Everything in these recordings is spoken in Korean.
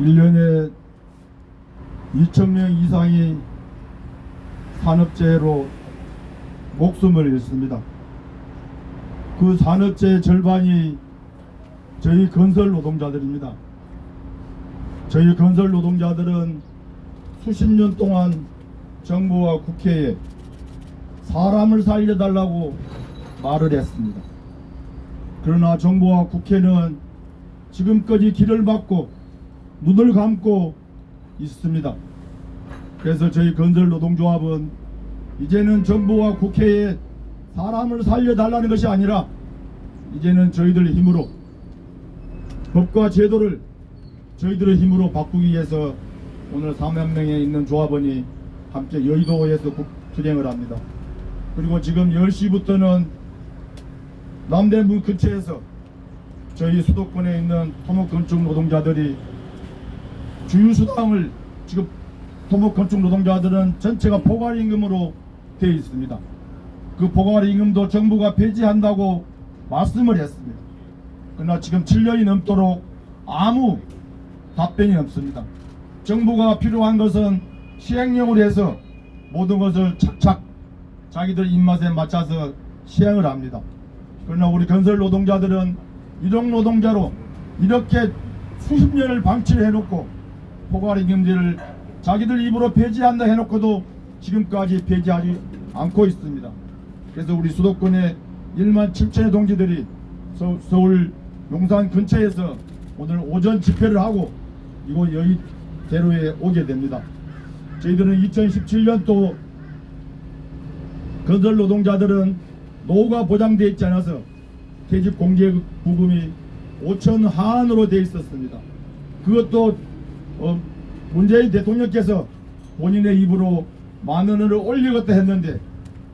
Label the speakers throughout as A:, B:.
A: 1년에 2천명 이상이 산업재해로 목숨을 잃습니다. 그 산업재해 절반이 저희 건설 노동자들입니다. 저희 건설 노동자들은 수십 년 동안 정부와 국회에 사람을 살려달라고 말을 했습니다. 그러나 정부와 국회는 지금까지 길을 막고 눈을 감고 있습니다. 그래서 저희 건설 노동조합은 이제는 정부와 국회에 사람을 살려달라는 것이 아니라 이제는 저희들 힘으로 법과 제도를 저희들의 힘으로 바꾸기 위해서 오늘 3만 명에 있는 조합원이 함께 여의도에서 국- 투쟁을 합니다. 그리고 지금 10시부터는 남대문 근처에서 저희 수도권에 있는 토목 건축 노동자들이 주유수당을 지금 토목 건축 노동자들은 전체가 포괄 임금으로 되어 있습니다. 그 포괄 임금도 정부가 폐지한다고 말씀을 했습니다. 그러나 지금 7년이 넘도록 아무 답변이 없습니다. 정부가 필요한 것은 시행령으로 해서 모든 것을 착착 자기들 입맛에 맞춰서 시행을 합니다. 그러나 우리 건설 노동자들은 이동 노동자로 이렇게 수십 년을 방치를 해놓고 포괄임금제를 자기들 입으로 폐지한다 해놓고도 지금까지 폐지하지 않고 있습니다. 그래서 우리 수도권의 1만 7천의 동지들이 서, 서울 용산 근처에서 오늘 오전 집회를 하고 이곳 여의대로에 오게 됩니다. 저희들은 2017년도 건설 노동자들은 노후가 보장되어 있지 않아서 퇴직 공제 부금이 5천 하한으로 되어 있었습니다. 그것도 어, 문재인 대통령께서 본인의 입으로 만 원을 올리겠다 했는데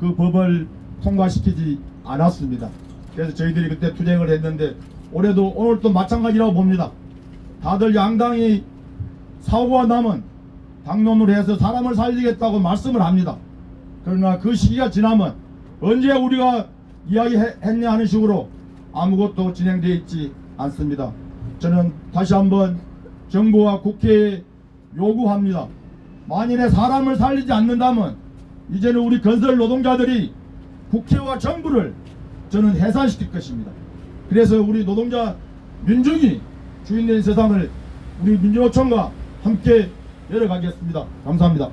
A: 그 법을 통과시키지 않았습니다. 그래서 저희들이 그때 투쟁을 했는데 올해도 오늘 또 마찬가지라고 봅니다. 다들 양당이 사고가 나면 당론으로 해서 사람을 살리겠다고 말씀을 합니다. 그러나 그 시기가 지나면 언제 우리가 이야기했냐 하는 식으로 아무것도 진행되어 있지 않습니다. 저는 다시 한번 정부와 국회에 요구합니다. 만일에 사람을 살리지 않는다면 이제는 우리 건설 노동자들이 국회와 정부를 저는 해산시킬 것입니다. 그래서 우리 노동자 민중이 주인된 세상을 우리 민주노총과 함께 열어가겠습니다. 감사합니다.